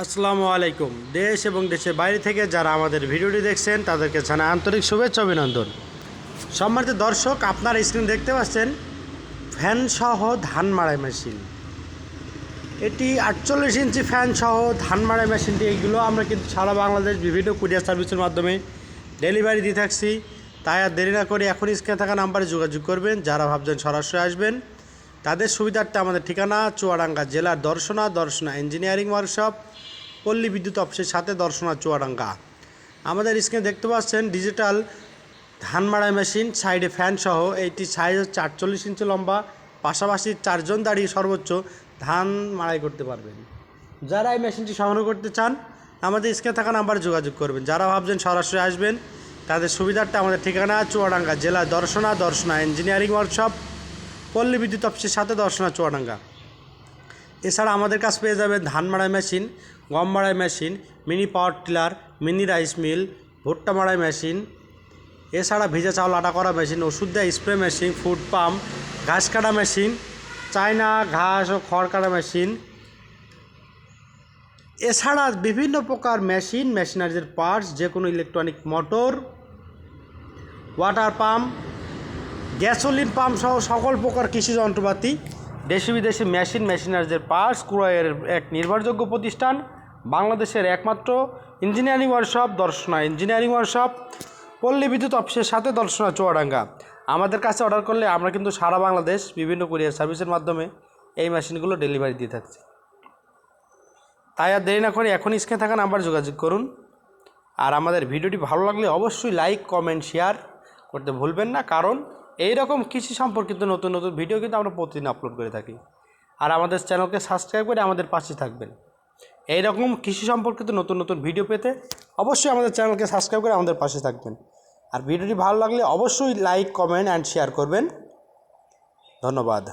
আসসালামু আলাইকুম। দেশ এবং দেশের বাইরে থেকে যারা আমাদের ভিডিওটি দেখছেন, তাদেরকে জানাই আন্তরিক শুভেচ্ছা অভিনন্দন। সম্মানিত দর্শক, আপনার স্ক্রিন দেখতে পাচ্ছেন ফ্যান সহ ধান মাড়াই মেশিন এটি আটচল্লিশ ইঞ্চি ফ্যান সহ ধান মাড়াই মেশিনটি এইগুলো আমরা কিন্তু সারা বাংলাদেশ বিভিন্ন কুরিয়ার সার্ভিসের মাধ্যমে ডেলিভারি দিয়ে থাকছি। তাই আর দেরি না করে এখন স্ক্রিনে থাকা নাম্বারে যোগাযোগ করবেন। যারা ভাবছেন সরাসরি আসবেন তাদের সুবিধার্থে আমাদের ঠিকানা চুয়াডাঙ্গা জেলার দর্শনা দর্শনা ইঞ্জিনিয়ারিং ওয়ার্কশপ, পল্লী বিদ্যুৎ অফিসের সাথে দর্শনা চুয়াডাঙ্গা। আমাদের স্ক্রিনে দেখতে পাচ্ছেন ডিজিটাল ধান মাড়াই মেশিন, সাইডে ফ্যান সহ। এইটি সাইজ হচ্ছে আটচল্লিশ ইঞ্চি লম্বা, পাশাপাশি চারজন দাঁড়িয়ে সর্বোচ্চ ধান মাড়াই করতে পারবেন। যারা এই মেশিনটি সংগ্রহ করতে চান, আমাদের স্ক্রিনে থাকা নাম্বারে যোগাযোগ করবেন। যারা ভাবছেন সরাসরি আসবেন, তাদের সুবিধার্থে আমাদের ঠিকানা চুয়াডাঙ্গা জেলা দর্শনা দর্শনা ইঞ্জিনিয়ারিং ওয়ার্কশপ পল্লী বিদ্যুৎ অফিসের সাথে দর্শনা চুয়াডাঙ্গা। এছাড়া আমাদের কাছে পেয়ে যাবে ধান মাড়াই মেশিন, গম মাড়াই machine, mini power tiller, mini rice mill, ভুট্টা মাড়াই মেশিন, এছাড়া ভিজা চাউল আটা করা মেশিন, ওষুধ দেওয়া স্প্রে মেশিন, ফুড পাম্প, ঘাস কাটা মেশিন, চায়না, ঘাস ও খড় কাটা মেশিন। এছাড়া বিভিন্ন প্রকার মেশিন মেশিনারিজের পার্টস যে কোনো electronic motor, water pump gasoline pump সহ সকল প্রকার কৃষি যন্ত্রপাতি, দেশি বিদেশি মেশিন মেশিনারিজের পার্টস, ক্রয়ের এক নির্ভরযোগ্য প্রতিষ্ঠান, বাংলাদেশের একমাত্র engineering workshop, Darshana engineering workshop, পল্লী বিদ্যুৎ অফিসের সাথে দর্শনা চুয়াডাঙ্গা। আমাদের কাছে অর্ডার করলে আমরা কিন্তু সারা বাংলাদেশ বিভিন্ন কুরিয়ার সার্ভিসের মাধ্যমে এই মেশিনগুলো ডেলিভারি দিয়ে থাকছি। তাই আর দেরি না করে এখন স্ক্রিনে থাকা নাম্বার যোগাযোগ করুন। আর আমাদের ভিডিওটি ভালো লাগলে অবশ্যই লাইক, কমেন্ট, শেয়ার করতে ভুলবেন না। কারণ এই রকম কৃষি সম্পর্কিত নতুন নতুন ভিডিও কিন্তু আমরা প্রতিদিন আপলোড করে থাকি। আর আমাদের চ্যানেলকে সাবস্ক্রাইব করে আমাদের পাশে থাকবেন। এই রকম কৃষি সম্পর্কিত নতুন নতুন ভিডিও পেতে অবশ্যই আমাদের চ্যানেলকে সাবস্ক্রাইব করে আমাদের পাশে থাকবেন। আর ভিডিওটি ভালো লাগলে অবশ্যই লাইক কমেন্ট অ্যান্ড শেয়ার করবেন। ধন্যবাদ।